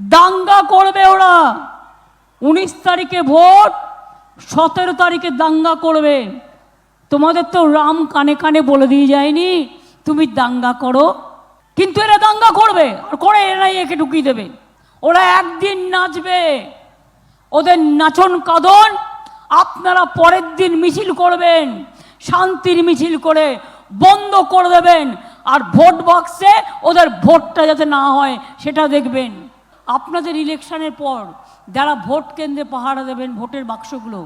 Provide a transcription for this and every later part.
দাঙ্গা করবে ওরা। উনিশ তারিখে ভোট, সতেরো তারিখে দাঙ্গা করবে। তোমাদের তো রাম কানে কানে বলে দিয়ে যায়নি, তুমি দাঙ্গা করো। কিন্তু এরা দাঙ্গা করবে, আর করে এরাই একে ঢুকিয়ে দেবে। ওরা একদিন নাচবে। ওদের নাচন কাদন, আপনারা পরের দিন মিছিল করবেন, শান্তির মিছিল করে বন্ধ করে দেবেন, আর ভোট বক্সে ওদের ভোটটা যাতে না হয়, সেটা দেখবেন। আপনাদের ইলেকশনের পর যারা ভোট কেন্দ্রে পাহারা দেবেন ভোটের বাক্সগুলো,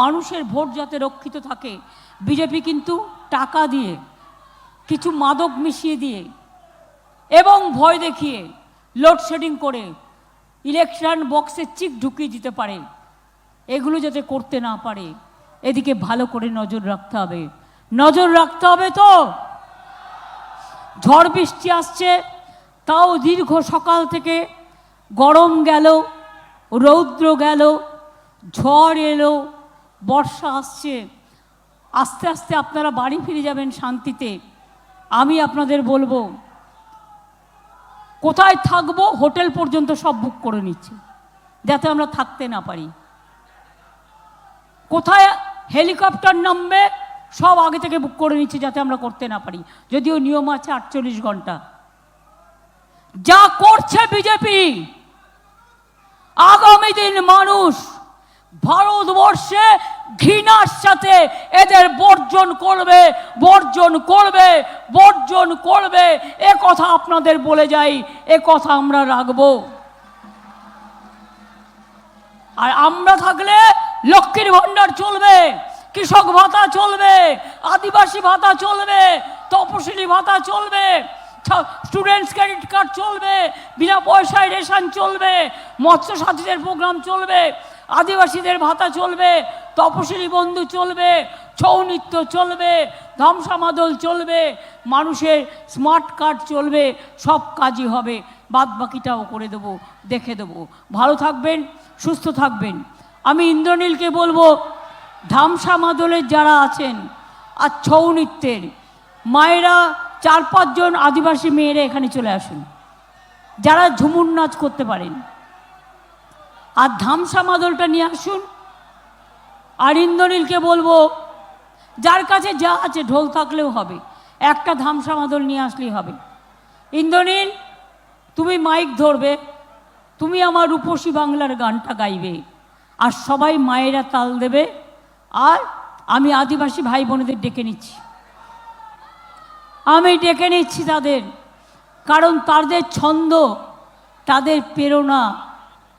মানুষের ভোট যাতে রক্ষিত থাকে, বিজেপি কিন্তু টাকা দিয়ে, কিছু মাদক মিশিয়ে দিয়ে এবং ভয় দেখিয়ে লোডশেডিং করে ইলেকশন বক্সে চিক ঢুকিয়ে দিতে পারে। এগুলো যাতে করতে না পারে, এদিকে ভালো করে নজর রাখতে হবে। নজর রাখতে হবে তো? ঝড় বৃষ্টি আসছে, তাও দীর্ঘ সকাল থেকে গরম গেল, রৌদ্র গেল, ঝড় এলো, বর্ষা আসছে। আস্তে আস্তে আপনারা বাড়ি ফিরে যাবেন শান্তিতে। আমি আপনাদের বলব, কোথায় থাকব হোটেল পর্যন্ত সব বুক করে নিচ্ছে, যাতে আমরা থাকতে না পারি। কোথায় হেলিকপ্টার নামবে সব আগে থেকে বুক করে নিচ্ছে যাতে আমরা করতে না পারি। যদিও নিয়ম আছে আটচল্লিশ ঘণ্টা। যা করছে বিজেপি আগামী মানুষ ভারতবর্ষে ঘৃণার সাথে এদের বর্জন করবে বর্জন করবে বর্জন করবে। এ কথা আপনাদের বলে যাই, এ কথা আমরা রাখব। আর আমরা থাকলে লক্ষ্মীর ভাণ্ডার চলবে, কৃষক ভাতা চলবে, আদিবাসী ভাতা চলবে, তপশিলি ভাতা চলবে স্টুডেন্টস ক্রেডিট কার্ড চলবে, বিনা পয়সায় রেশন চলবে মৎস্য সাথীদের প্রোগ্রাম চলবে, আদিবাসীদের ভাতা চলবে, তপশিলি বন্ধু চলবে, ছৌ নৃত্য চলবে ধ্বংসামাদল চলবে, মানুষের স্মার্ট কার্ড চলবে, সব কাজই হবে। বাদ বাকিটাও করে দেবো, দেখে দেবো। ভালো থাকবেন, সুস্থ থাকবেন। আমি ইন্দ্রনীলকে বলব, ধামসা মাদলের যারা আছেন আর ছৌ নৃত্যের, মায়েরা চার পাঁচজন আদিবাসী মেয়েরা এখানে চলে আসুন। যারা ঝুমুর নাচ করতে পারেন। আর ধামসা মাদলটা নিয়ে আসুন। আর ইন্দ্রনীলকে বলব, যার কাছে যা আছে ঢোল থাকলেও হবে, একটা ধামসা মাদল নিয়ে আসলেই হবে। ইন্দ্রনীল, তুমি মাইক ধরবে, তুমি আমার রূপসী বাংলার গানটা গাইবে, আর সবাই মায়েরা তাল দেবে, আর আমি আদিবাসী ভাই বোনেদের ডেকে নিচ্ছি। আমি ডেকে নিচ্ছি তাদের কারণ তাদের ছন্দ তাদের প্রেরণা